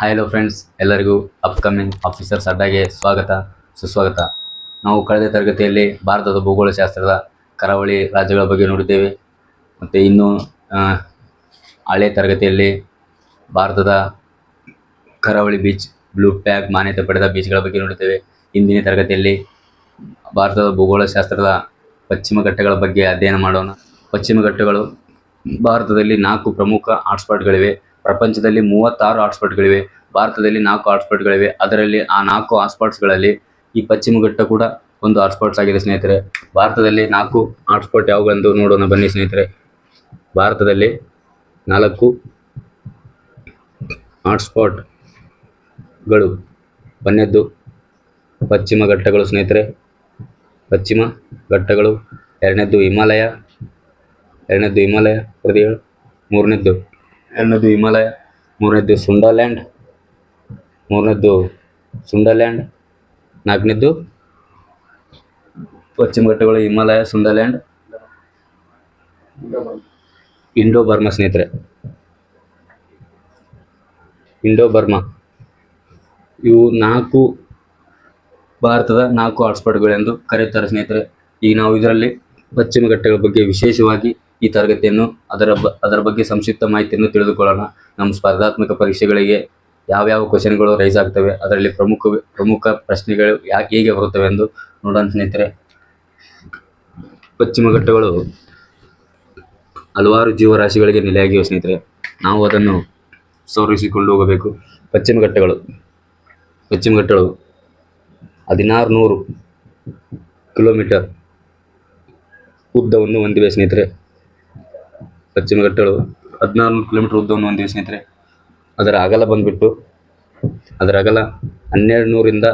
Hello friends ಎಲ್ಲರಿಗೂ upcoming officers ಅಡ್ಡಾಗೆ ಸ್ವಾಗತ, ಸುಸ್ವಾಗತ. ನಾವು ಕಳೆದ ತರಗತಿಯಲ್ಲಿ ಭಾರತದ ಭೂಗೋಳಶಾಸ್ತ್ರದ ಕರಾವಳಿ ರಾಜ್ಯಗಳ ಬಗ್ಗೆ ನೋಡಿದ್ದೇವೆ. ಮತ್ತು ಇನ್ನು ಹಳೆ ತರಗತಿಯಲ್ಲಿ ಭಾರತದ ಕರಾವಳಿ ಬೀಚ್ ಬ್ಲೂ ಟ್ಯಾಗ್ ಮಾನ್ಯತೆ ಪಡೆದ ಬೀಚ್ಗಳ ಬಗ್ಗೆ ನೋಡಿದ್ದೇವೆ. ಇಂದಿನ ತರಗತಿಯಲ್ಲಿ ಭಾರತದ ಭೂಗೋಳಶಾಸ್ತ್ರದ ಪಶ್ಚಿಮ ಘಟ್ಟಗಳ ಬಗ್ಗೆ ಅಧ್ಯಯನ ಮಾಡೋಣ. ಪಶ್ಚಿಮ ಘಟ್ಟಗಳು ಭಾರತದಲ್ಲಿ ನಾಲ್ಕು ಪ್ರಮುಖ ಹಾಟ್ಸ್ಪಾಟ್ಗಳಿವೆ ಪ್ರಪಂಚದಲ್ಲಿ ಮೂವತ್ತಾರು ಹಾಟ್ಸ್ಪಾಟ್ಗಳಿವೆ, ಭಾರತದಲ್ಲಿ ನಾಲ್ಕು ಹಾಟ್ಸ್ಪಾಟ್ಗಳಿವೆ. ಅದರಲ್ಲಿ ಆ ನಾಲ್ಕು ಹಾಟ್ಸ್ಪಾಟ್ಸ್ಗಳಲ್ಲಿ ಈ ಪಶ್ಚಿಮ ಘಟ್ಟ ಕೂಡ ಒಂದು ಹಾಟ್ಸ್ಪಾಟ್ಸ್ ಆಗಿದೆ ಸ್ನೇಹಿತರೆ. ಭಾರತದಲ್ಲಿ ನಾಲ್ಕು ಹಾಟ್ಸ್ಪಾಟ್ ಯಾವುವೆಂದು ನೋಡೋಣ ಬನ್ನಿ ಸ್ನೇಹಿತರೆ. ಭಾರತದಲ್ಲಿ ನಾಲ್ಕು ಹಾಟ್ಸ್ಪಾಟ್ಗಳು. ಒಂದನೇದ್ದು ಪಶ್ಚಿಮ ಘಟ್ಟಗಳು ಸ್ನೇಹಿತರೆ. ಪಶ್ಚಿಮ ಘಟ್ಟಗಳು, ಎರಡನೇದ್ದು ಹಿಮಾಲಯ ಎರಡನೇದ್ದು ಹಿಮಾಲಯ ಹೇಳು ಮೂರನೇದ್ದು ಎರಡನೇದ್ದು ಹಿಮಾಲಯ, ಮೂರನೇದು ಸುಂಡಾಲ್ಯಾಂಡ್ ಮೂರನೇದು ಸುಂಡಾಲ್ಯಾಂಡ್ ನಾಲ್ಕನೇದು ಪಶ್ಚಿಮ ಘಟ್ಟಗಳು ಹಿಮಾಲಯ ಸುಂಡಾಲ್ಯಾಂಡ್ ಇಂಡೋ ಬರ್ಮಾ ಸ್ನೇಹಿತರೆ. Indo Burma. ಇವು ನಾಲ್ಕು ಭಾರತದ ನಾಲ್ಕು ಹಾಟ್ಸ್ಪಾಟ್ಗಳೆಂದು ಕರೆಯುತ್ತಾರೆ ಸ್ನೇಹಿತರೆ. ಈಗ ನಾವು ಇದರಲ್ಲಿ ಪಶ್ಚಿಮ ಘಟ್ಟಗಳ ಬಗ್ಗೆ ವಿಶೇಷವಾಗಿ ಈ ತರಗತಿಯನ್ನು ಅದರ ಬ, ಅದರ ಬಗ್ಗೆ ಸಂಕ್ಷಿಪ್ತ ಮಾಹಿತಿಯನ್ನು ತಿಳಿದುಕೊಳ್ಳೋಣ. ನಮ್ಮ ಸ್ಪರ್ಧಾತ್ಮಕ ಪರೀಕ್ಷೆಗಳಿಗೆ ಯಾವ್ಯಾವ ಕ್ವಶನ್ಗಳು ರೈಸ್ ಆಗ್ತವೆ, ಅದರಲ್ಲಿ ಪ್ರಮುಖ ಪ್ರಮುಖ ಪ್ರಶ್ನೆಗಳು ಯಾಕೆ ಹೇಗೆ ಬರುತ್ತವೆ ಎಂದು ನೋಡೋಣ ಸ್ನೇಹಿತರೆ. ಪಶ್ಚಿಮ ಘಟ್ಟಗಳು ಹಲವಾರು ಜೀವರಾಶಿಗಳಿಗೆ ನೆಲೆಯಾಗಿವೆ ಸ್ನೇಹಿತರೆ. ನಾವು ಅದನ್ನು ಸೌರಿಸಿಕೊಂಡು ಹೋಗಬೇಕು. ಪಶ್ಚಿಮ ಘಟ್ಟಗಳು ಪಶ್ಚಿಮ ಘಟ್ಟಗಳು ಹದಿನಾರು ನೂರು ಕಿಲೋಮೀಟರ್ ಉದ್ದವನ್ನು ಹೊಂದಿವೆ ಸ್ನೇಹಿತರೆ. ಘಟ್ಟಗಳು ಹದಿನಾರು ನೂರು ಕಿಲೋಮೀಟರ್ ಉದ್ದವನ್ನು ಹೊಂದಿವೆ ಸ್ನೇಹಿತರೆ. ಅದರ ಅಗಲ ಬಂದ್ಬಿಟ್ಟು ಅದರ ಅಗಲ ಹನ್ನೆರಡು ನೂರಿಂದ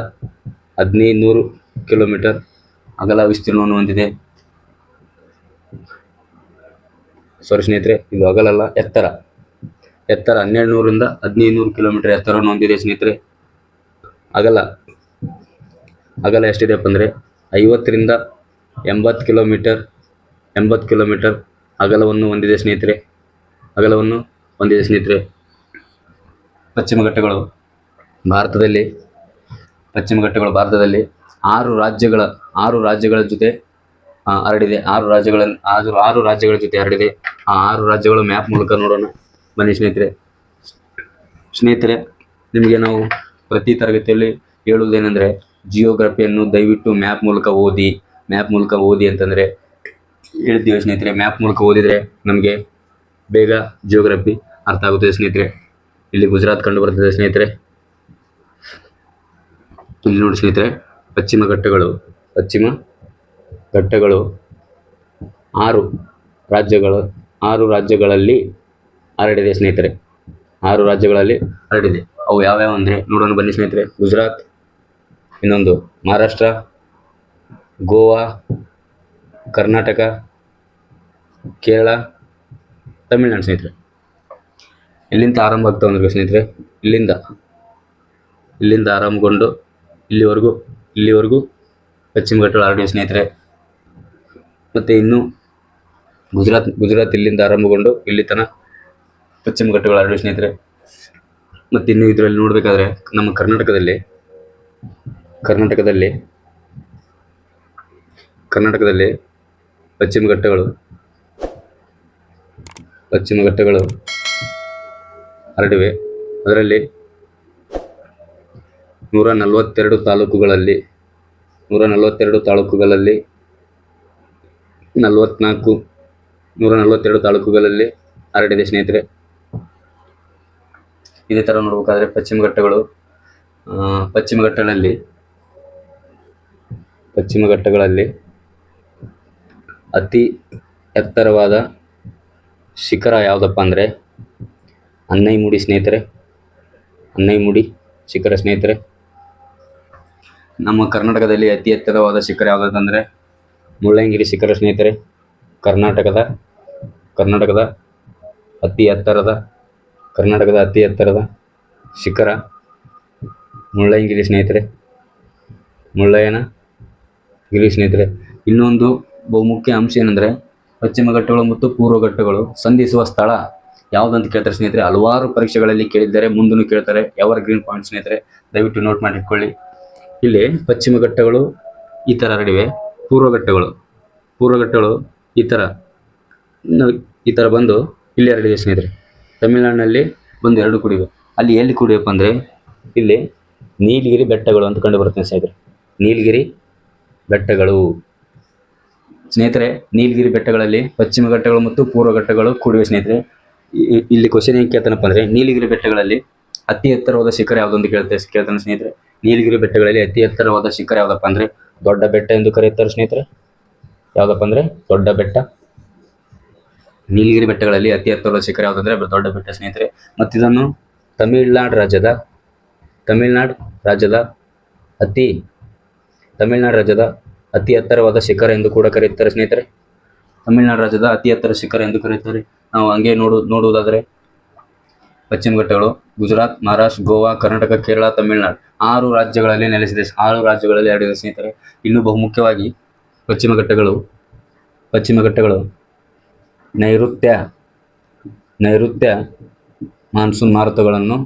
ಹದಿನೈದು ನೂರು ಕಿಲೋಮೀಟರ್ ಅಗಲ ವಿಸ್ತೀರ್ಣವನ್ನು ಹೊಂದಿದೆ. ಸಾರಿ ಸ್ನೇಹಿತರೆ ಇದು ಅಗಲಲ್ಲ ಎತ್ತರ. ಎತ್ತರ ಹನ್ನೆರಡು ನೂರಿಂದ ಹದಿನೈದು ನೂರು ಕಿಲೋಮೀಟರ್ ಎತ್ತರವನ್ನು ಹೊಂದಿದೆ ಸ್ನೇಹಿತರೆ. ಅಗಲ ಅಗಲ ಎಷ್ಟಿದೆಯಪ್ಪ ಅಂದರೆ ಐವತ್ತರಿಂದ ಎಂಬತ್ತು ಕಿಲೋಮೀಟರ್ ಎಂಬತ್ತು ಕಿಲೋಮೀಟರ್ ಅಗಲವನ್ನು ಹೊಂದಿದೆ ಸ್ನೇಹಿತರೆ. ಅಗಲವನ್ನು ಹೊಂದಿದೆ ಸ್ನೇಹಿತರೆ. ಪಶ್ಚಿಮ ಘಟ್ಟಗಳು. ಭಾರತದಲ್ಲಿ ಪಶ್ಚಿಮ ಘಟ್ಟಗಳು ಭಾರತದಲ್ಲಿ ಆರು ರಾಜ್ಯಗಳ ಆರು ರಾಜ್ಯಗಳ ಜೊತೆ ಹರಡಿದೆ. ಆರು ರಾಜ್ಯಗಳ ಆರು ಆರು ರಾಜ್ಯಗಳ ಜೊತೆ ಹರಡಿದೆ. ಆ ಆರು ರಾಜ್ಯಗಳು ಮ್ಯಾಪ್ ಮೂಲಕ ನೋಡೋಣ. ಬನ್ನಿ ಸ್ನೇಹಿತರೆ. ಸ್ನೇಹಿತರೆ ನಿಮಗೆ ನಾವು ಪ್ರತಿ ತರಗತಿಯಲ್ಲಿ ಹೇಳುವುದೇನೆಂದರೆ ಜಿಯೋಗ್ರಫಿಯನ್ನು ದಯವಿಟ್ಟು ಮ್ಯಾಪ್ ಮೂಲಕ ಓದಿ ಮ್ಯಾಪ್ ಮೂಲಕ ಓದಿ ಅಂತಂದರೆ ಹೇಳ್ತೀವಿ ಸ್ನೇಹಿತರೆ ಮ್ಯಾಪ್ ಮೂಲಕ ಓದಿದರೆ ನಮಗೆ ಬೇಗ ಜಿಯೋಗ್ರಫಿ ಅರ್ಥ ಆಗುತ್ತದೆ ಸ್ನೇಹಿತರೆ. ಇಲ್ಲಿ ಗುಜರಾತ್ ಕಂಡು ಬರ್ತದೆ ಸ್ನೇಹಿತರೆ. ಇಲ್ಲಿ ನೋಡಿ ಸ್ನೇಹಿತರೆ, ಪಶ್ಚಿಮ ಘಟ್ಟಗಳು ಪಶ್ಚಿಮ ಘಟ್ಟಗಳು, ಆರು ರಾಜ್ಯಗಳು, ಆರು ರಾಜ್ಯಗಳಲ್ಲಿ ಹರಡಿದೆ ಸ್ನೇಹಿತರೆ. ಆರು ರಾಜ್ಯಗಳಲ್ಲಿ ಹರಡಿದೆ. ಅವು ಯಾವ್ಯಾವ ಅಂದರೆ ನೋಡೋಣ ಬನ್ನಿ ಸ್ನೇಹಿತರೆ. ಗುಜರಾತ್, ಇನ್ನೊಂದು ಮಹಾರಾಷ್ಟ್ರ, ಗೋವಾ ಕರ್ನಾಟಕ, ಕೇರಳ, ತಮಿಳ್ನಾಡು ಸ್ನೇಹಿತರೆ. ಇಲ್ಲಿಂದ ಆರಂಭ ಆಗ್ತಾವೆ ಅಂದ್ರೆ ಸ್ನೇಹಿತರೆ. ಇಲ್ಲಿಂದ ಇಲ್ಲಿಂದ ಆರಂಭಗೊಂಡು ಇಲ್ಲಿವರೆಗೂ ಇಲ್ಲಿವರೆಗೂ ಪಶ್ಚಿಮ ಘಟ್ಟಗಳು ಆರಡಿಯೋ ಸ್ನೇಹಿತರೆ. ಮತ್ತು ಇನ್ನು ಗುಜರಾತ್ ಗುಜರಾತ್ ಇಲ್ಲಿಂದ ಆರಂಭಗೊಂಡು ಇಲ್ಲಿ ತನಕ ಪಶ್ಚಿಮ ಘಟ್ಟಗಳು ಆರಡಿಯೋ ಸ್ನೇಹಿತರೆ. ಮತ್ತು ಇನ್ನು ಇದರಲ್ಲಿ ನೋಡಬೇಕಾದ್ರೆ ನಮ್ಮ ಕರ್ನಾಟಕದಲ್ಲಿ ಕರ್ನಾಟಕದಲ್ಲಿ ಕರ್ನಾಟಕದಲ್ಲಿ ಪಶ್ಚಿಮ ಘಟ್ಟಗಳು ಪಶ್ಚಿಮ ಘಟ್ಟಗಳು ಹರಡಿವೆ. ಅದರಲ್ಲಿ ನೂರ ನಲವತ್ತೆರಡು ತಾಲೂಕುಗಳಲ್ಲಿ, ನೂರ ನಲವತ್ತೆರಡು ತಾಲೂಕುಗಳಲ್ಲಿ, ನಲವತ್ನಾಲ್ಕು, ನೂರ ನಲವತ್ತೆರಡು ತಾಲೂಕುಗಳಲ್ಲಿ ಹರಡಿದೆ ಸ್ನೇಹಿತರೆ. ಇದೇ ಥರ ನೋಡಬೇಕಾದ್ರೆ ಪಶ್ಚಿಮ ಘಟ್ಟಗಳು ಪಶ್ಚಿಮ ಘಟ್ಟಗಳಲ್ಲಿ ಪಶ್ಚಿಮ ಘಟ್ಟಗಳಲ್ಲಿ ಅತಿ ಎತ್ತರವಾದ ಶಿಖರ ಯಾವುದಪ್ಪ ಅಂದರೆ ಅನ್ನೈಮುಡಿ ಸ್ನೇಹಿತರೆ, ಅನ್ನೈಮುಡಿ ಶಿಖರ ಸ್ನೇಹಿತರೆ. ನಮ್ಮ ಕರ್ನಾಟಕದಲ್ಲಿ ಅತಿ ಎತ್ತರವಾದ ಶಿಖರ ಯಾವುದಂತಂದರೆ ಮುಳ್ಳಯ್ಯನಗಿರಿ ಶಿಖರ ಸ್ನೇಹಿತರೆ, ಕರ್ನಾಟಕದ ಕರ್ನಾಟಕದ ಅತಿ ಎತ್ತರದ, ಕರ್ನಾಟಕದ ಅತಿ ಎತ್ತರದ ಶಿಖರ ಮುಳ್ಳಯ್ಯನಗಿರಿ ಸ್ನೇಹಿತರೆ ಮುಳ್ಳಯ್ಯನ ಗಿರಿ ಸ್ನೇಹಿತರೆ. ಇನ್ನೊಂದು ಬಹುಮುಖ್ಯ ಅಂಶ ಏನಂದರೆ ಪಶ್ಚಿಮ ಘಟ್ಟಗಳು ಮತ್ತು ಪೂರ್ವ ಘಟ್ಟಗಳು ಸಂಧಿಸುವ ಸ್ಥಳ ಯಾವುದಂತ ಕೇಳ್ತಾರೆ ಸ್ನೇಹಿತರೆ? ಹಲವಾರು ಪರೀಕ್ಷೆಗಳಲ್ಲಿ ಕೇಳಿದ್ದಾರೆ ಮುಂದೂ ಕೇಳ್ತಾರೆ. ಎವರ್ ಗ್ರೀನ್ ಪಾಯಿಂಟ್ ಸ್ನೇಹಿತರೆ? ದಯವಿಟ್ಟು ನೋಟ್ ಮಾಡಿ ಇಟ್ಕೊಳ್ಳಿ ಇಲ್ಲಿ ಪಶ್ಚಿಮ ಘಟ್ಟಗಳು ಈ ಥರ ಹರಡಿವೆ ಪೂರ್ವ ಘಟ್ಟಗಳು ಪೂರ್ವ ಘಟ್ಟಗಳು ಈ ಥರ ಈ ಥರ ಬಂದು ಇಲ್ಲಿ ಹರಡಿದೆ ಸ್ನೇಹಿತರೆ. ತಮಿಳುನಾಡಿನಲ್ಲಿ ಬಂದು ಎರಡು ಕುಡಿವೆ. ಅಲ್ಲಿ ಎಲ್ಲಿ ಕುಡಿಯಪ್ಪ ಅಂದರೆ, ಇಲ್ಲಿ ನೀಲಗಿರಿ ಬೆಟ್ಟಗಳು ಅಂತ ಕಂಡು ಬರುತ್ತೆ ಸ್ನೇಹಿತರೆ. ನೀಲಗಿರಿ ಬೆಟ್ಟಗಳು. ಸ್ನೇಹಿತರೆ, ನೀಲಗಿರಿ ಬೆಟ್ಟಗಳಲ್ಲಿ ಪಶ್ಚಿಮ ಘಟ್ಟಗಳು ಮತ್ತು ಪೂರ್ವ ಘಟ್ಟಗಳು ಕೂಡಿವೆ ಸ್ನೇಹಿತರೆ. ಇಲ್ಲಿ ಕ್ವಶನ್ ಏನು ಕೇಳ್ತಾನಪ್ಪ ಅಂದರೆ, ನೀಲಗಿರಿ ಬೆಟ್ಟಗಳಲ್ಲಿ ಅತಿ ಎತ್ತರವಾದ ಶಿಖರ ಯಾವುದೊಂದು ಕೇಳ್ತಾ, ಕೇಳ್ತಾನೆ ಸ್ನೇಹಿತರೆ. ನೀಲಗಿರಿ ಬೆಟ್ಟಗಳಲ್ಲಿ ಅತಿ ಎತ್ತರವಾದ ಶಿಖರ ಯಾವುದಪ್ಪ ಅಂದರೆ, ದೊಡ್ಡ ಬೆಟ್ಟ ಎಂದು ಕರೆಯುತ್ತಾರೆ ಸ್ನೇಹಿತರೆ. ಯಾವುದಪ್ಪ ಅಂದರೆ, ದೊಡ್ಡ ಬೆಟ್ಟ. ನೀಲಗಿರಿ ಬೆಟ್ಟಗಳಲ್ಲಿ ಅತಿ ಎತ್ತರವಾದ ಶಿಖರ ಯಾವುದಂದ್ರೆ ದೊಡ್ಡ ಬೆಟ್ಟ ಸ್ನೇಹಿತರೆ. ಮತ್ತು ಇದನ್ನು ತಮಿಳುನಾಡು ರಾಜ್ಯದ ತಮಿಳುನಾಡು ರಾಜ್ಯದ ಅತಿ, ತಮಿಳುನಾಡು ರಾಜ್ಯದ ಅತಿ ಎತ್ತರವಾದ ಶಿಖರ ಎಂದು ಕೂಡ ಕರೆಯುತ್ತಾರೆ ಸ್ನೇಹಿತರೆ. ತಮಿಳುನಾಡು ರಾಜ್ಯದ ಅತಿ ಎತ್ತರ ಶಿಖರ ಎಂದು ಕರೆಯುತ್ತಾರೆ. ನಾವು ಹಂಗೆ ನೋಡು, ನೋಡುವುದಾದರೆ ಪಶ್ಚಿಮ ಘಟ್ಟಗಳು ಗುಜರಾತ್, ಮಹಾರಾಷ್ಟ್ರ, ಗೋವಾ, ಕರ್ನಾಟಕ, ಕೇರಳ, ತಮಿಳುನಾಡು ಆರು ರಾಜ್ಯಗಳಲ್ಲಿ ನೆಲೆಸಿದೆ. ಆರು ರಾಜ್ಯಗಳಲ್ಲಿ ಹರಡಿದೆ ಸ್ನೇಹಿತರೆ. ಇನ್ನು ಬಹುಮುಖ್ಯವಾಗಿ ಪಶ್ಚಿಮ ಘಟ್ಟಗಳು ಪಶ್ಚಿಮ ಘಟ್ಟಗಳು ನೈಋತ್ಯ ನೈಋತ್ಯ ಮಾನ್ಸೂನ್ ಮಾರುತಗಳನ್ನು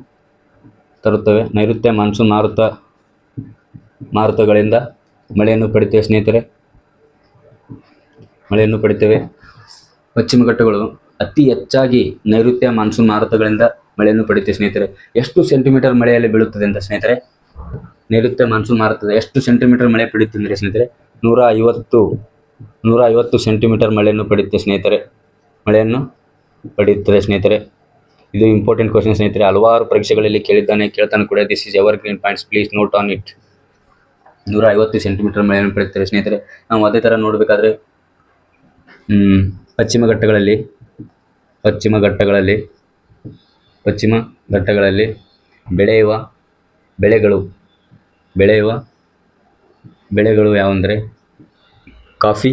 ತರುತ್ತವೆ. ನೈಋತ್ಯ ಮಾನ್ಸೂನ್ ಮಾರುತ, ಮಾರುತಗಳಿಂದ ಮಳೆಯನ್ನು ಪಡಿತೇವೆ ಸ್ನೇಹಿತರೆ. ಮಳೆಯನ್ನು ಪಡಿತೇವೆ ಪಶ್ಚಿಮ ಘಟ್ಟಗಳು ಅತಿ ಹೆಚ್ಚಾಗಿ ನೈಋತ್ಯ ಮಾನ್ಸೂನ್ ಮಾರುತಗಳಿಂದ ಮಳೆಯನ್ನು ಪಡಿತೇವೆ ಸ್ನೇಹಿತರೆ. ಎಷ್ಟು ಸೆಂಟಿಮೀಟರ್ ಮಳೆಯಲ್ಲಿ ಬೀಳುತ್ತದೆ ಅಂತ ಸ್ನೇಹಿತರೆ? ನೈಋತ್ಯ ಮಾನ್ಸೂನ್ ಮಾರುತದ ಎಷ್ಟು ಸೆಂಟಿಮೀಟರ್ ಮಳೆ ಪಡೆಯುತ್ತೆ ಅಂದರೆ ಸ್ನೇಹಿತರೆ? ನೂರ ಐವತ್ತು ನೂರ ಐವತ್ತು ಸೆಂಟಿಮೀಟರ್ ಮಳೆಯನ್ನು ಪಡೆಯುತ್ತೆ ಸ್ನೇಹಿತರೆ. ಮಳೆಯನ್ನು ಪಡೆಯುತ್ತದೆ ಸ್ನೇಹಿತರೆ. ಇದು ಇಂಪಾರ್ಟೆಂಟ್ ಕ್ವಶನ್ ಸ್ನೇಹಿತರೆ. ಹಲವಾರು ಪರೀಕ್ಷೆಗಳಲ್ಲಿ ಕೇಳಿದ್ದಾನೆ, ಕೇಳ್ತಾನೆ ಕೂಡ. This is evergreen points please note on it ನೂರ ಐವತ್ತು ಸೆಂಟಿಮೀಟರ್ ಮಳೆಯನ್ನು ಪಡೆಯುತ್ತಾರೆ ಸ್ನೇಹಿತರೆ, ನಾವು ಅದೇ ಥರ ನೋಡಬೇಕಾದ್ರೆ ಪಶ್ಚಿಮ ಘಟ್ಟಗಳಲ್ಲಿ ಪಶ್ಚಿಮ ಘಟ್ಟಗಳಲ್ಲಿ ಪಶ್ಚಿಮ ಘಟ್ಟಗಳಲ್ಲಿ ಬೆಳೆಯುವ ಬೆಳೆಗಳು ಬೆಳೆಯುವ ಬೆಳೆಗಳು ಯಾವಂದರೆ ಕಾಫಿ.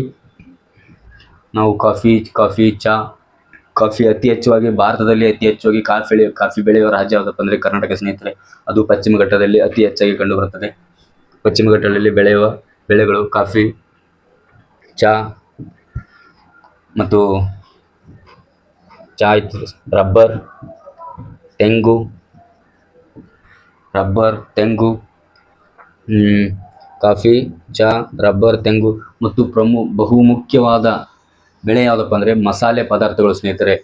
ನಾವು ಕಾಫಿ ಕಾಫಿ, ಚಾ, ಕಾಫಿ ಅತಿ ಹೆಚ್ಚುವಾಗಿ ಭಾರತದಲ್ಲಿ ಅತಿ ಹೆಚ್ಚಾಗಿ ಕಾಫಿ ಕಾಫಿ ಬೆಳೆಯುವ ರಾಜ್ಯ ಯಾವುದಪ್ಪ ಅಂದರೆ ಕರ್ನಾಟಕ ಸ್ನೇಹಿತರೆ, ಅದು ಪಶ್ಚಿಮ ಘಟ್ಟದಲ್ಲಿ ಅತಿ ಹೆಚ್ಚಾಗಿ ಕಂಡುಬರುತ್ತದೆ ಪಶ್ಚಿಮ ಘಟ್ಟಗಳಲ್ಲಿ ಬೆಳೆಯುವ ಬೆಳೆಗಳು ಕಾಫಿ, ಚಾ ಮತ್ತು ಚಹಾ ಇತ್ತು ರಬ್ಬರ್, ತೆಂಗು ರಬ್ಬರ್, ತೆಂಗು ಕಾಫಿ, ಚಾ, ರಬ್ಬರ್, ತೆಂಗು ಮತ್ತು ಪ್ರಮು, ಬಹುಮುಖ್ಯವಾದ ಬೆಳೆ ಯಾವುದಪ್ಪ ಅಂದರೆ ಮಸಾಲೆ ಪದಾರ್ಥಗಳು ಸ್ನೇಹಿತರೆ.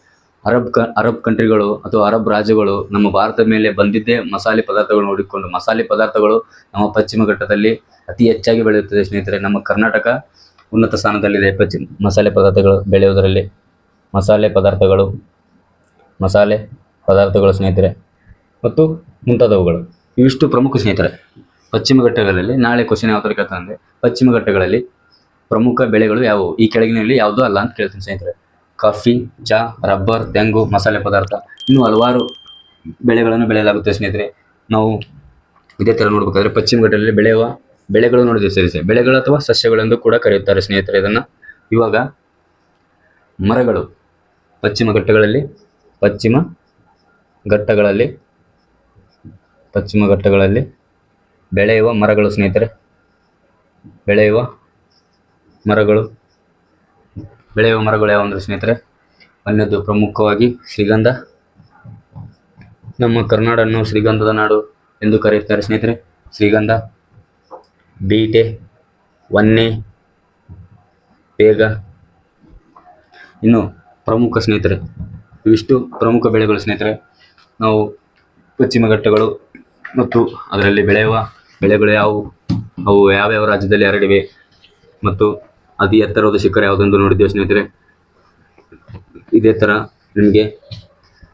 ಅರಬ್ ಕ, ಅರಬ್ ಕಂಟ್ರಿಗಳು ಅಥವಾ ಅರಬ್ ರಾಜ್ಯಗಳು ನಮ್ಮ ಭಾರತ ಮೇಲೆ ಬಂದಿದ್ದೇ ಮಸಾಲೆ ಪದಾರ್ಥಗಳು ನೋಡಿಕೊಂಡು ಮಸಾಲೆ ಪದಾರ್ಥಗಳು ನಮ್ಮ ಪಶ್ಚಿಮ ಘಟ್ಟದಲ್ಲಿ ಅತಿ ಹೆಚ್ಚಾಗಿ ಬೆಳೆಯುತ್ತದೆ ಸ್ನೇಹಿತರೆ. ನಮ್ಮ ಕರ್ನಾಟಕ ಉನ್ನತ ಸ್ಥಾನದಲ್ಲಿದೆ ಪಶ್ಚಿಮ ಮಸಾಲೆ ಪದಾರ್ಥಗಳು ಬೆಳೆಯುವುದರಲ್ಲಿ. ಮಸಾಲೆ ಪದಾರ್ಥಗಳು ಮಸಾಲೆ ಪದಾರ್ಥಗಳು ಸ್ನೇಹಿತರೆ. ಮತ್ತು ಮುಂತಾದವುಗಳು. ಇವಿಷ್ಟು ಪ್ರಮುಖ ಸ್ನೇಹಿತರೆ. ಪಶ್ಚಿಮ ಘಟ್ಟಗಳಲ್ಲಿ, ನಾಳೆ ಕ್ವಶನ್ ಯಾವ ಥರ ಕೇಳ್ತಾನೆ ಪಶ್ಚಿಮ ಘಟ್ಟಗಳಲ್ಲಿ ಪ್ರಮುಖ ಬೆಳೆಗಳು ಯಾವುವು? ಈ ಕೆಳಗಿನಲ್ಲಿ ಯಾವುದೂ ಅಲ್ಲ ಅಂತ ಕೇಳ್ತೀನಿ ಸ್ನೇಹಿತರೆ. ಕಾಫಿ, ಚಾ, ರಬ್ಬರ್, ತೆಂಗು, ಮಸಾಲೆ ಪದಾರ್ಥ. ಇನ್ನೂ ಹಲವಾರು ಬೆಳೆಗಳನ್ನು ಬೆಳೆಯಲಾಗುತ್ತೆ ಸ್ನೇಹಿತರೆ. ನಾವು ಇದೇ ಥರ ನೋಡಬೇಕಾದ್ರೆ ಪಶ್ಚಿಮ ಘಟ್ಟದಲ್ಲಿ ಬೆಳೆಯುವ ಬೆಳೆಗಳು ಸರಿ ಸರಿ. ಬೆಳೆಗಳು ಅಥವಾ ಸಸ್ಯಗಳೆಂದು ಕೂಡ ಕರೆಯುತ್ತಾರೆ ಸ್ನೇಹಿತರೆ ಇದನ್ನು. ಇವಾಗ ಮರಗಳು ಪಶ್ಚಿಮ ಘಟ್ಟಗಳಲ್ಲಿ ಪಶ್ಚಿಮ ಘಟ್ಟಗಳಲ್ಲಿ ಪಶ್ಚಿಮ ಘಟ್ಟಗಳಲ್ಲಿ ಬೆಳೆಯುವ ಮರಗಳು ಸ್ನೇಹಿತರೆ. ಬೆಳೆಯುವ ಮರಗಳು. ಬೆಳೆಯುವ ಮರಗಳು ಯಾವಂದ್ರೆ ಸ್ನೇಹಿತರೆ ಒಂದನೇದು ಪ್ರಮುಖವಾಗಿ ಶ್ರೀಗಂಧ. ನಮ್ಮ ಕರ್ನಾಡನ್ನು ಶ್ರೀಗಂಧದ ನಾಡು ಎಂದು ಕರೆಯುತ್ತಾರೆ ಸ್ನೇಹಿತರೆ. ಶ್ರೀಗಂಧ, ಬೀಟೆ, ವನ್ನೆ ಬೇಗ ಇನ್ನು ಪ್ರಮುಖ ಸ್ನೇಹಿತರೆ, ಇವಿಷ್ಟು ಪ್ರಮುಖ ಬೆಳೆಗಳು ಸ್ನೇಹಿತರೆ. ನಾವು ಪಶ್ಚಿಮ ಘಟ್ಟಗಳು ಮತ್ತು ಅದರಲ್ಲಿ ಬೆಳೆಯುವ ಬೆಳೆಗಳು ಯಾವುವು? ಅವು ಯಾವ್ಯಾವ ರಾಜ್ಯದಲ್ಲಿ ಹರಡಿವೆ ಮತ್ತು ಅತಿ ಎತ್ತರವಾದ ಶಿಖರ ಯಾವುದೆಂದು ನೋಡಿದ್ದೇವೆ ಸ್ನೇಹಿತರೆ. ಇದೇ ಥರ ನಿಮಗೆ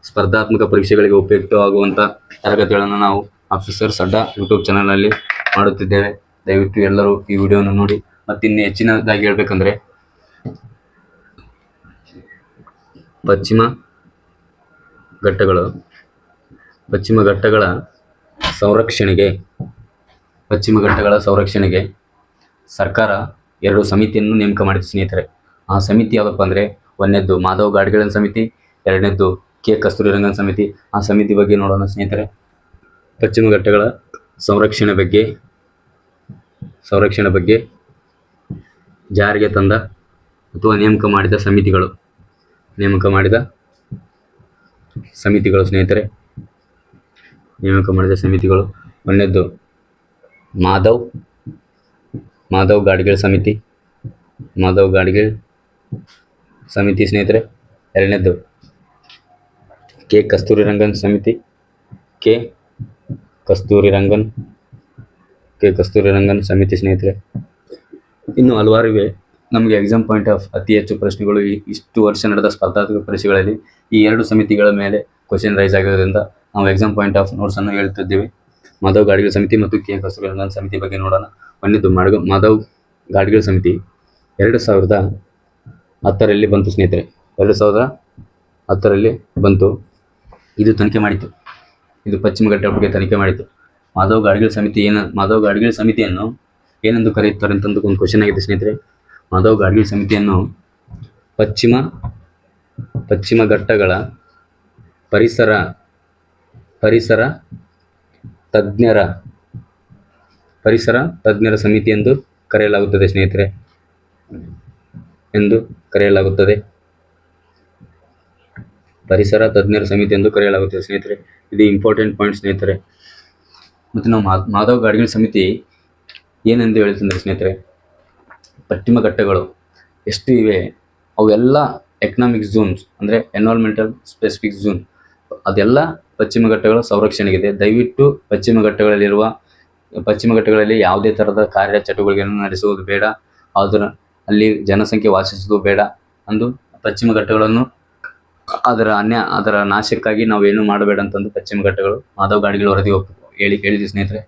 ಸ್ಪರ್ಧಾತ್ಮಕ ಪರೀಕ್ಷೆಗಳಿಗೆ ಉಪಯುಕ್ತವಾಗುವಂಥ ತರಗತಿಗಳನ್ನು ನಾವು ಆಫೀಸರ್ ಸಡ್ಡಾ ಯೂಟ್ಯೂಬ್ ಚಾನಲ್ನಲ್ಲಿ ಮಾಡುತ್ತಿದ್ದೇವೆ. ದಯವಿಟ್ಟು ಎಲ್ಲರೂ ಈ ವಿಡಿಯೋವನ್ನು ನೋಡಿ. ಮತ್ತು ಇನ್ನೂ ಹೆಚ್ಚಿನದಾಗಿ ಹೇಳ್ಬೇಕಂದ್ರೆ, ಪಶ್ಚಿಮ ಘಟ್ಟಗಳು, ಪಶ್ಚಿಮ ಘಟ್ಟಗಳ ಸಂರಕ್ಷಣೆಗೆ, ಪಶ್ಚಿಮ ಘಟ್ಟಗಳ ಸಂರಕ್ಷಣೆಗೆ ಸರ್ಕಾರ ಎರಡು ಸಮಿತಿಯನ್ನು ನೇಮಕ ಮಾಡಿದ್ದು ಸ್ನೇಹಿತರೆ. ಆ ಸಮಿತಿ ಯಾವುದಪ್ಪ ಅಂದರೆ ಒಂದನೇದ್ದು ಮಾಧವ್ ಗಾಡ್ಗಿಳನ್ ಸಮಿತಿ, ಎರಡನೇದ್ದು ಕೆ ಕಸ್ತೂರಿ ರಂಗನ್ ಸಮಿತಿ. ಆ ಸಮಿತಿ ಬಗ್ಗೆ ನೋಡೋಣ ಸ್ನೇಹಿತರೆ. ಪಶ್ಚಿಮ ಘಟ್ಟಗಳ ಸಂರಕ್ಷಣೆ ಬಗ್ಗೆ ಸಂರಕ್ಷಣೆ ಬಗ್ಗೆ ಜಾರಿಗೆ ತಂದ ಅಥವಾ ನೇಮಕ ಮಾಡಿದ ಸಮಿತಿಗಳು, ನೇಮಕ ಮಾಡಿದ ಸಮಿತಿಗಳು ಸ್ನೇಹಿತರೆ. ನೇಮಕ ಮಾಡಿದ ಸಮಿತಿಗಳು ಒಂದನೇದ್ದು ಮಾಧವ್ ಮಾಧವ್ ಗಾಡ್ಗಿಳ್ ಸಮಿತಿ. ಮಾಧವ್ ಗಾಡ್ಗಿಳ್ ಸಮಿತಿ ಸ್ನೇಹಿತರೆ, ಎರಡನೇದ್ದು ಕೆ ಕಸ್ತೂರಿ ರಂಗನ್ ಸಮಿತಿ. ಕೆ ಕಸ್ತೂರಿ ರಂಗನ್ ಕೆ ಕಸ್ತೂರಿ ರಂಗನ್ ಸಮಿತಿ ಸ್ನೇಹಿತರೆ. ಇನ್ನು ಹಲವಾರು ಇವೆ ನಮಗೆ ಎಕ್ಸಾಮ್ ಪಾಯಿಂಟ್ ಆಫ್ ಅತಿ ಹೆಚ್ಚು ಪ್ರಶ್ನೆಗಳು ಇಷ್ಟು ವರ್ಷ ನಡೆದ ಸ್ಪರ್ಧಾತ್ಮಕ ಪರೀಕ್ಷೆಗಳಲ್ಲಿ ಈ ಎರಡು ಸಮಿತಿಗಳ ಮೇಲೆ ಕ್ವಶನ್ ರೈಸ್ ಆಗಿರೋದ್ರಿಂದ ನಾವು ಎಕ್ಸಾಮ್ ಪಾಯಿಂಟ್ ಆಫ್ ನೋಟ್ಸನ್ನು ಹೇಳ್ತಿದ್ದೀವಿ. ಮಾಧವ್ ಗಾಡಿಗಳ ಸಮಿತಿ ಮತ್ತು ಕೆ ಕಸ್ತೂರಿ ರಂಗನ್ ಸಮಿತಿ ಬಗ್ಗೆ ನೋಡೋಣ. ಒಂದಿದ್ದು ಮಾಡ ಮಾಧವ್ ಗಾಡ್ಗಿಳ ಸಮಿತಿ. ಎರಡು ಸಾವಿರದ ಹತ್ತರಲ್ಲಿ ಬಂತು ಸ್ನೇಹಿತರೆ. ಎರಡು ಸಾವಿರದ ಹತ್ತರಲ್ಲಿ ಬಂತು. ಇದು ತನಿಖೆ ಮಾಡಿತು. ಇದು ಪಶ್ಚಿಮ ಘಟ್ಟ ಬಗ್ಗೆ ತನಿಖೆ ಮಾಡಿತು. ಮಾಧವ್ ಗಾಡ್ಗಿಳ ಸಮಿತಿ ಏನ, ಮಾಧವ್ ಗಾಡ್ಗಿಳ ಸಮಿತಿಯನ್ನು ಏನೆಂದು ಕರೆಯುತ್ತಾರೆ ಅಂತಂದು ಒಂದು ಕ್ವಶನ್ ಆಗಿದೆ ಸ್ನೇಹಿತರೆ. ಮಾಧವ್ ಗಾಡ್ಗಿಳ ಸಮಿತಿಯನ್ನು ಪಶ್ಚಿಮ ಪಶ್ಚಿಮ ಘಟ್ಟಗಳ ಪರಿಸರ ಪರಿಸರ ತಜ್ಞರ ಪರಿಸರ ತಜ್ಞರ ಸಮಿತಿ ಎಂದು ಕರೆಯಲಾಗುತ್ತದೆ, ಸ್ನೇಹಿತರೆ. ಎಂದು ಕರೆಯಲಾಗುತ್ತದೆ. ಪರಿಸರ ತಜ್ಞರ ಸಮಿತಿ ಎಂದು ಕರೆಯಲಾಗುತ್ತದೆ, ಸ್ನೇಹಿತರೆ. ಇದು ಇಂಪಾರ್ಟೆಂಟ್ ಪಾಯಿಂಟ್ ಸ್ನೇಹಿತರೆ. ಮತ್ತು ನಾವು ಮಾಧವ್ ಗಾಡ್ಗಿಲ್ ಸಮಿತಿ ಏನೆಂದು ಹೇಳ್ತಂದ್ರೆ, ಸ್ನೇಹಿತರೆ ಪಶ್ಚಿಮ ಘಟ್ಟಗಳು ಎಷ್ಟು ಇವೆ? ಅವೆಲ್ಲ ಎಕನಾಮಿಕ್ ಝೋನ್ಸ್ ಅಂದರೆ ಎನ್ವೈರ್ಮೆಂಟಲ್ ಸ್ಪೆಸಿಫಿಕ್ ಝೋನ್ ಅದೆಲ್ಲ ಪಶ್ಚಿಮ ಘಟ್ಟಗಳ ಸಂರಕ್ಷಣೆಗಿದೆ. ದಯವಿಟ್ಟು ಪಶ್ಚಿಮ ಘಟ್ಟಗಳಲ್ಲಿರುವ ಪಶ್ಚಿಮ ಘಟ್ಟಗಳಲ್ಲಿ ಯಾವುದೇ ಥರದ ಕಾರ್ಯ ಚಟುವಟಿಕೆಯನ್ನು ನಡೆಸುವುದು ಬೇಡ. ಅದರ ಅಲ್ಲಿ ಜನಸಂಖ್ಯೆ ವಾಸಿಸುವುದು ಬೇಡ ಅಂದು ಪಶ್ಚಿಮ ಘಟ್ಟಗಳನ್ನು ಅದರ ಅನ್ಯ, ಅದರ ನಾಶಕ್ಕಾಗಿ ನಾವು ಏನು ಮಾಡಬೇಡ ಅಂತಂದು ಪಶ್ಚಿಮ ಘಟ್ಟಗಳು ಮಾಧವ್ ಗಾಡಿಗಳು ವರದಿ ಹೇಳಿ ಹೇಳಿದ್ವಿ ಸ್ನೇಹಿತರೆ.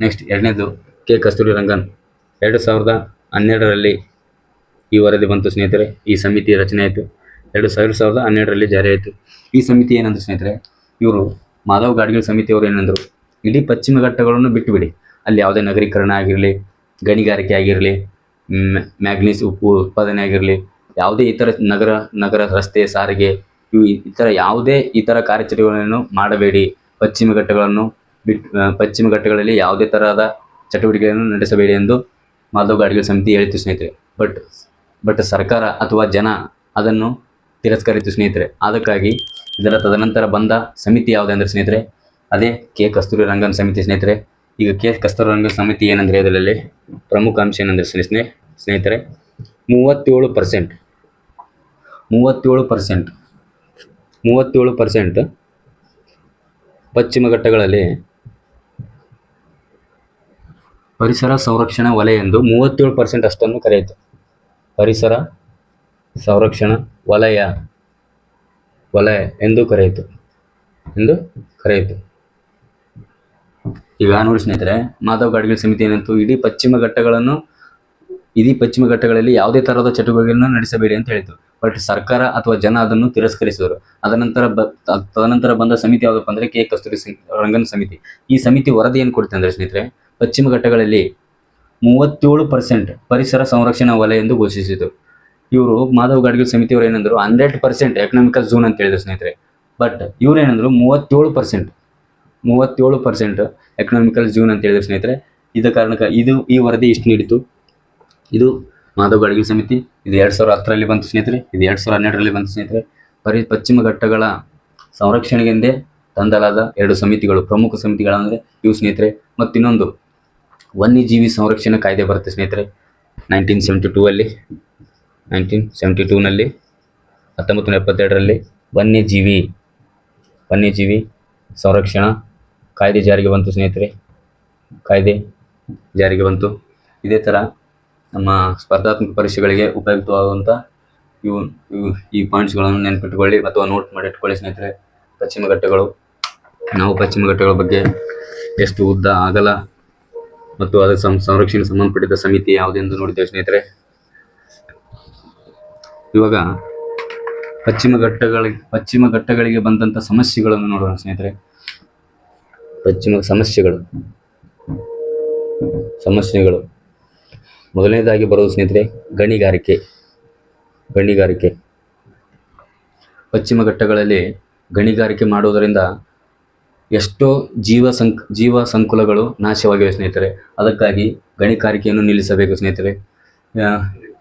ನೆಕ್ಸ್ಟ್ ಎರಡನೇದು ಕೆ. ಕಸ್ತೂರಿ ರಂಗನ್. ಎರಡು ಸಾವಿರದ ಹನ್ನೆರಡರಲ್ಲಿ ಈ ವರದಿ ಬಂತು ಸ್ನೇಹಿತರೆ. ಈ ಸಮಿತಿ ರಚನೆ ಆಯಿತು. ಎರಡು ಸಾವಿರ ಸಾವಿರದ ಹನ್ನೆರಡರಲ್ಲಿ ಜಾರಿ ಆಯಿತು. ಈ ಸಮಿತಿ ಏನಂದ್ರೆ ಸ್ನೇಹಿತರೆ, ಇವರು ಮಾಧವ್ ಗಾಡ್ಗಿಲ್ ಸಮಿತಿಯವರು ಏನಂದರು ಇಡೀ ಪಶ್ಚಿಮ ಘಟ್ಟಗಳನ್ನು ಬಿಟ್ಟುಬಿಡಿ. ಅಲ್ಲಿ ಯಾವುದೇ ನಗರೀಕರಣ ಆಗಿರಲಿ, ಗಣಿಗಾರಿಕೆ ಆಗಿರಲಿ ಮ್ಯಾಗ್ನೀಸ್ ಉಪ್ಪು ಉತ್ಪಾದನೆ ಆಗಿರಲಿ, ಯಾವುದೇ ಇತರ ನಗರ ನಗರ ರಸ್ತೆ, ಸಾರಿಗೆ, ಇವು ಇತರ ಯಾವುದೇ ಇತರ ಕಾರ್ಯಚಟುವಟಿಕೆಗಳನ್ನು ಮಾಡಬೇಡಿ. ಪಶ್ಚಿಮ ಘಟ್ಟಗಳನ್ನು ಬಿಟ್ ಪಶ್ಚಿಮ ಘಟ್ಟಗಳಲ್ಲಿ ಯಾವುದೇ ತರಹದ ಚಟುವಟಿಕೆಗಳನ್ನು ನಡೆಸಬೇಡಿ ಎಂದು ಮಾಧವ್ ಗಾಡ್ಗಿಲ್ ಸಮಿತಿ ಹೇಳಿತು ಸ್ನೇಹಿತರೆ. ಬಟ್ ಬಟ್ ಸರ್ಕಾರ ಅಥವಾ ಜನ ಅದನ್ನು ತಿರಸ್ಕರಿತು ಸ್ನೇಹಿತರೆ. ಅದಕ್ಕಾಗಿ ಇದರ ತದನಂತರ ಬಂದ ಸಮಿತಿ ಯಾವುದೆಂದರೆ ಸ್ನೇಹಿತರೆ ಅದೇ ಕೆ ಕಸ್ತೂರಿ ರಂಗನ್ ಸಮಿತಿ ಸ್ನೇಹಿತರೆ, ಈಗ ಕೆ ಕಸ್ತೂರಿ ರಂಗನ್ ಸಮಿತಿ ಏನಂದರೆ ಅದರಲ್ಲಿ ಪ್ರಮುಖ ಅಂಶ ಏನಂದರೆ ಸ್ನೇಹಿತರೆ ಸ್ನೇಹಿತರೆ, ಮೂವತ್ತೇಳು ಪರ್ಸೆಂಟ್ ಮೂವತ್ತೇಳು ಪರ್ಸೆಂಟ್ ಮೂವತ್ತೇಳು ಪರ್ಸೆಂಟ್ ಪಶ್ಚಿಮ ಘಟ್ಟಗಳಲ್ಲಿ ಪರಿಸರ ಸಂರಕ್ಷಣಾ ವಲಯ ಎಂದು ಮೂವತ್ತೇಳು ಪರ್ಸೆಂಟ್ ಅಷ್ಟನ್ನು ಕರೆಯಿತು ಪರಿಸರ ಸಂರಕ್ಷಣಾ ವಲಯ ವಲಯ ಎಂದು ಕರೆಯಿತು ಎಂದು ಕರೆಯಿತು ಈಗ ನೋಡಿ ಸ್ನೇಹಿತರೆ, ಮಾಧವ್ ಗಾಡ್ಗಿಲ್ ಸಮಿತಿ ಏನಂತೂ ಇಡೀ ಪಶ್ಚಿಮ ಘಟ್ಟಗಳನ್ನು, ಇಡೀ ಪಶ್ಚಿಮ ಘಟ್ಟಗಳಲ್ಲಿ ಯಾವುದೇ ತರಹದ ಚಟುವಟಿಕೆಗಳನ್ನು ನಡೆಸಬೇಡಿ ಅಂತ ಹೇಳಿತು ಬಟ್ ಸರ್ಕಾರ ಅಥವಾ ಜನ ಅದನ್ನು ತಿರಸ್ಕರಿಸಿದರು. ಅದನಂತರ ತದನಂತರ ಬಂದ ಸಮಿತಿ ಯಾವುದಪ್ಪ ಅಂದರೆ ಕೆ ಕಸ್ತೂರಿ ರಂಗನ್ ಸಮಿತಿ. ಈ ಸಮಿತಿ ವರದಿ ಏನು ಕೊಡುತ್ತೆ ಅಂದರೆ ಸ್ನೇಹಿತರೆ, ಪಶ್ಚಿಮ ಘಟ್ಟಗಳಲ್ಲಿ ಮೂವತ್ತೇಳು ಪರ್ಸೆಂಟ್ ಪರಿಸರ ಸಂರಕ್ಷಣಾ ವಲಯ ಎಂದು ಘೋಷಿಸಿತು ಇವರು ಮಾಧವ್ ಗಾಡ್ಗಿಲ್ ಸಮಿತಿಯವರು ಏನಂದ್ರು ಹಂಡ್ರೆಡ್ ಪರ್ಸೆಂಟ್ ಎಕನಾಮಿಕಲ್ ಝೋನ್ ಅಂತ ಹೇಳಿದ್ರು ಸ್ನೇಹಿತರೆ. ಬಟ್ ಇವ್ರು ಏನಂದ್ರು, ಮೂವತ್ತೇಳು ಪರ್ಸೆಂಟ್ ಮೂವತ್ತೇಳು ಪರ್ಸೆಂಟ್ ಎಕನಾಮಿಕಲ್ ಜೂನ್ ಅಂತ ಹೇಳಿದ್ರು ಸ್ನೇಹಿತರೆ. ಇದ ಕಾರಣಕ್ಕೆ ಇದು ಈ ವರದಿ ಇಷ್ಟು ನೀಡಿತು ಇದು ಮಾಧವ್ ಗಾಡ್ಗಿಲ್ ಸಮಿತಿ, ಇದು ಎರಡು ಸಾವಿರದ ಹತ್ತರಲ್ಲಿ ಬಂತು ಸ್ನೇಹಿತರೆ, ಇದು ಎರಡು ಸಾವಿರದ ಹನ್ನೆರಡರಲ್ಲಿ ಬಂತು ಸ್ನೇಹಿತರೆ. ಪರಿ ಪಶ್ಚಿಮ ಘಟ್ಟಗಳ ಸಂರಕ್ಷಣೆಗೆಂದೇ ತಂದಲಾದ ಎರಡು ಸಮಿತಿಗಳು, ಪ್ರಮುಖ ಸಮಿತಿಗಳಂದರೆ ಇವು ಸ್ನೇಹಿತರೆ. ಮತ್ತು ಇನ್ನೊಂದು, ವನ್ಯಜೀವಿ ಸಂರಕ್ಷಣಾ ಕಾಯ್ದೆ ಬರುತ್ತೆ ಸ್ನೇಹಿತರೆ ನೈನ್ಟೀನ್ ಸೆವೆಂಟಿ ಟೂ ಅಲ್ಲಿ ನೈನ್ಟೀನ್ ಸೆವೆಂಟಿ ಟೂನಲ್ಲಿ ಹತ್ತೊಂಬತ್ತು ನೂರ ಎಪ್ಪತ್ತೆರಡರಲ್ಲಿ ವನ್ಯಜೀವಿ ವನ್ಯಜೀವಿ ಸಂರಕ್ಷಣಾ ಕಾಯ್ದೆ ಜಾರಿಗೆ ಬಂತು ಸ್ನೇಹಿತರೆ. ಕಾಯ್ದೆ ಜಾರಿಗೆ ಬಂತು. ಇದೇ ಥರ ನಮ್ಮ ಸ್ಪರ್ಧಾತ್ಮಕ ಪರೀಕ್ಷೆಗಳಿಗೆ ಉಪಯುಕ್ತವಾಗುವಂಥ ಇವು ಇವು ಈ ಪಾಯಿಂಟ್ಸ್ಗಳನ್ನು ನೆನಪಿಟ್ಕೊಳ್ಳಿ ಅಥವಾ ನೋಟ್ ಮಾಡಿ ಇಟ್ಕೊಳ್ಳಿ ಸ್ನೇಹಿತರೆ. ಪಶ್ಚಿಮ ಘಟ್ಟಗಳು, ನಾವು ಪಶ್ಚಿಮ ಘಟ್ಟಗಳ ಬಗ್ಗೆ ಎಷ್ಟು ಉದ್ದ ಆಗಲ್ಲ ಮತ್ತು ಅದರ ಸಂ, ಸಂರಕ್ಷಣೆ ಸಂಬಂಧಪಟ್ಟಿದ್ದ ಸಮಿತಿ ಯಾವುದೆಂದು ನೋಡಿದ್ದೇವೆ ಸ್ನೇಹಿತರೆ. ಇವಾಗ ಪಶ್ಚಿಮ ಘಟ್ಟಗಳಿಗೆ ಪಶ್ಚಿಮ ಘಟ್ಟಗಳಿಗೆ ಬಂದಂಥ ಸಮಸ್ಯೆಗಳನ್ನು ನೋಡೋಣ ಸ್ನೇಹಿತರೆ. ಪಶ್ಚಿಮ ಸಮಸ್ಯೆಗಳು. ಸಮಸ್ಯೆಗಳು. ಮೊದಲನೇದಾಗಿ ಬರೋದು ಸ್ನೇಹಿತರೆ, ಗಣಿಗಾರಿಕೆ. ಗಣಿಗಾರಿಕೆ. ಪಶ್ಚಿಮ ಘಟ್ಟಗಳಲ್ಲಿ ಗಣಿಗಾರಿಕೆ ಮಾಡುವುದರಿಂದ ಎಷ್ಟೋ ಜೀವ ಸಂಕ್, ಜೀವ ಸಂಕುಲಗಳು ನಾಶವಾಗಿವೆ ಸ್ನೇಹಿತರೆ. ಅದಕ್ಕಾಗಿ ಗಣಿಗಾರಿಕೆಯನ್ನು ನಿಲ್ಲಿಸಬೇಕು ಸ್ನೇಹಿತರೆ.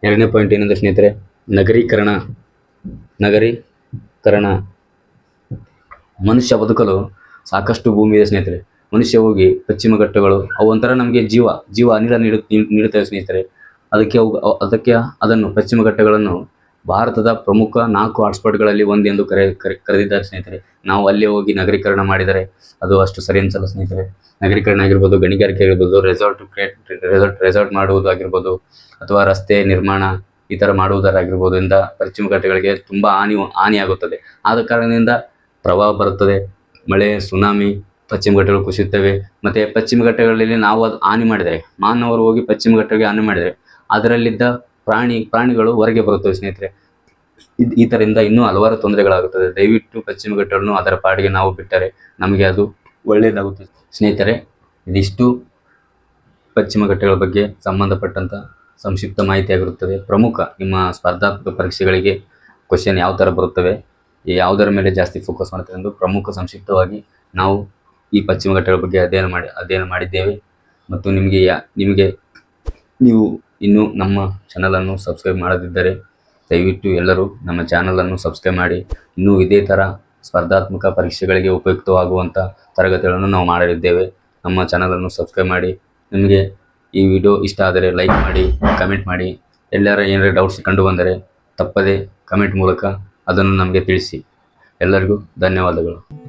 ಎರಡನೇ ಪಾಯಿಂಟ್ ಏನಂದ್ರೆ ಸ್ನೇಹಿತರೆ, ನಗರೀಕರಣ. ನಗರೀಕರಣ. ಮನುಷ್ಯ ಬದುಕಲು ಸಾಕಷ್ಟು ಭೂಮಿ ಇದೆ ಸ್ನೇಹಿತರೆ, ಮನುಷ್ಯ ಹೋಗಿ ಪಶ್ಚಿಮ ಘಟ್ಟಗಳು, ಅವು ಒಂಥರ ನಮಗೆ ಜೀವ ಜೀವ ಅನಿಲ ನೀಡು, ನೀಡುತ್ತವೆ ಸ್ನೇಹಿತರೆ. ಅದಕ್ಕೆ ಅವು ಅದಕ್ಕೆ ಅದನ್ನು ಪಶ್ಚಿಮ ಘಟ್ಟಗಳನ್ನು ಭಾರತದ ಪ್ರಮುಖ ನಾಲ್ಕು ಹಾಟ್ಸ್ಪಾಟ್ಗಳಲ್ಲಿ ಒಂದೆಂದು ಕರೆ ಕರೆ, ಕರೆದಿದ್ದಾರೆ ಸ್ನೇಹಿತರೆ. ನಾವು ಅಲ್ಲಿ ಹೋಗಿ ನಗರೀಕರಣ ಮಾಡಿದರೆ ಅದು ಅಷ್ಟು ಸರಿ ಅನ್ಸಲ್ಲ ಸ್ನೇಹಿತರೆ. ನಗರೀಕರಣ ಆಗಿರ್ಬೋದು, ಗಣಿಗಾರಿಕೆ ಆಗಿರ್ಬೋದು ರೆಸಾರ್ಟ್ ಕ್ರಿಯೇಟ್ ರೆಸಾರ್ಟ್ ರೆಸಾರ್ಟ್ ಮಾಡುವುದಾಗಿರ್ಬೋದು ಅಥವಾ ರಸ್ತೆ ನಿರ್ಮಾಣ ಈ ಥರ ಮಾಡುವುದರಾಗಿರ್ಬೋದರಿಂದ ಪಶ್ಚಿಮ ಘಟ್ಟಗಳಿಗೆ ತುಂಬ ಹಾನಿ, ಹಾನಿಯಾಗುತ್ತದೆ. ಆದ ಕಾರಣದಿಂದ ಪ್ರವಾಹ ಬರುತ್ತದೆ. ಮಳೆ, ಸುನಾಮಿ, ಪಶ್ಚಿಮ ಘಟ್ಟಗಳು ಕುಸಿಯುತ್ತವೆ. ಮತ್ತು ಪಶ್ಚಿಮ ಘಟ್ಟಗಳಲ್ಲಿ ನಾವು ಅದು ಹಾನಿ ಮಾಡಿದರೆ, ಮಾನವರು ಹೋಗಿ ಪಶ್ಚಿಮ ಘಟ್ಟಗೆ ಹಾನಿ ಮಾಡಿದರೆ, ಅದರಲ್ಲಿದ್ದ ಪ್ರಾಣಿ, ಪ್ರಾಣಿಗಳು ಹೊರಗೆ ಬರುತ್ತವೆ ಸ್ನೇಹಿತರೆ. ಇದು ಈ ಥರದಿಂದ ಇನ್ನೂ ಹಲವಾರು ತೊಂದರೆಗಳಾಗುತ್ತದೆ. ದಯವಿಟ್ಟು ಪಶ್ಚಿಮ ಘಟ್ಟಗಳನ್ನು ಅದರ ಪಾಡಿಗೆ ನಾವು ಬಿಟ್ಟರೆ ನಮಗೆ ಅದು ಒಳ್ಳೆಯದಾಗುತ್ತದೆ. ಸ್ನೇಹಿತರೆ, ಇದಿಷ್ಟು ಪಶ್ಚಿಮ ಘಟ್ಟಗಳ ಬಗ್ಗೆ ಸಂಬಂಧಪಟ್ಟಂಥ ಸಂಕ್ಷಿಪ್ತ ಮಾಹಿತಿಯಾಗಿರುತ್ತದೆ. ಪ್ರಮುಖ ನಿಮ್ಮ ಸ್ಪರ್ಧಾತ್ಮಕ ಪರೀಕ್ಷೆಗಳಿಗೆ ಕ್ವಶನ್ ಯಾವ ಥರ ಬರುತ್ತವೆ? ಯಾವುದರ ಮೇಲೆ ಜಾಸ್ತಿ ಫೋಕಸ್ ಮಾಡುತ್ತೆ ಎಂದು ಪ್ರಮುಖ ಸಂಕ್ಷಿಪ್ತವಾಗಿ ನಾವು ಈ ಪಶ್ಚಿಮ ಘಟ್ಟಗಳ ಬಗ್ಗೆ ಅಧ್ಯಯನ ಮಾಡಿ, ಅಧ್ಯಯನ ಮಾಡಿದ್ದೇವೆ. ಮತ್ತು ನಿಮಗೆ ನಿಮಗೆ ನೀವು ಇನ್ನೂ ನಮ್ಮ ಚಾನಲನ್ನು ಸಬ್ಸ್ಕ್ರೈಬ್ ಮಾಡದಿದ್ದರೆ ದಯವಿಟ್ಟು ಎಲ್ಲರೂ ನಮ್ಮ ಚಾನಲನ್ನು ಸಬ್ಸ್ಕ್ರೈಬ್ ಮಾಡಿ. ಇನ್ನೂ ಇದೇ ಥರ ಸ್ಪರ್ಧಾತ್ಮಕ ಪರೀಕ್ಷೆಗಳಿಗೆ ಉಪಯುಕ್ತವಾಗುವಂಥ ತರಗತಿಗಳನ್ನು ನಾವು ಮಾಡಲಿದ್ದೇವೆ. ನಮ್ಮ ಚಾನಲನ್ನು ಸಬ್ಸ್ಕ್ರೈಬ್ ಮಾಡಿ. ನಿಮಗೆ ಈ ವಿಡಿಯೋ ಇಷ್ಟ ಆದರೆ ಲೈಕ್ ಮಾಡಿ ಕಮೆಂಟ್ ಮಾಡಿ. ಎಲ್ಲರ ಏನಾರ ಡೌಟ್ಸ್ ಕಂಡು ಬಂದರೆ ತಪ್ಪದೇ ಕಮೆಂಟ್ ಮೂಲಕ ಅದನ್ನು ನಮಗೆ ತಿಳಿಸಿ. ಎಲ್ಲರಿಗೂ ಧನ್ಯವಾದಗಳು.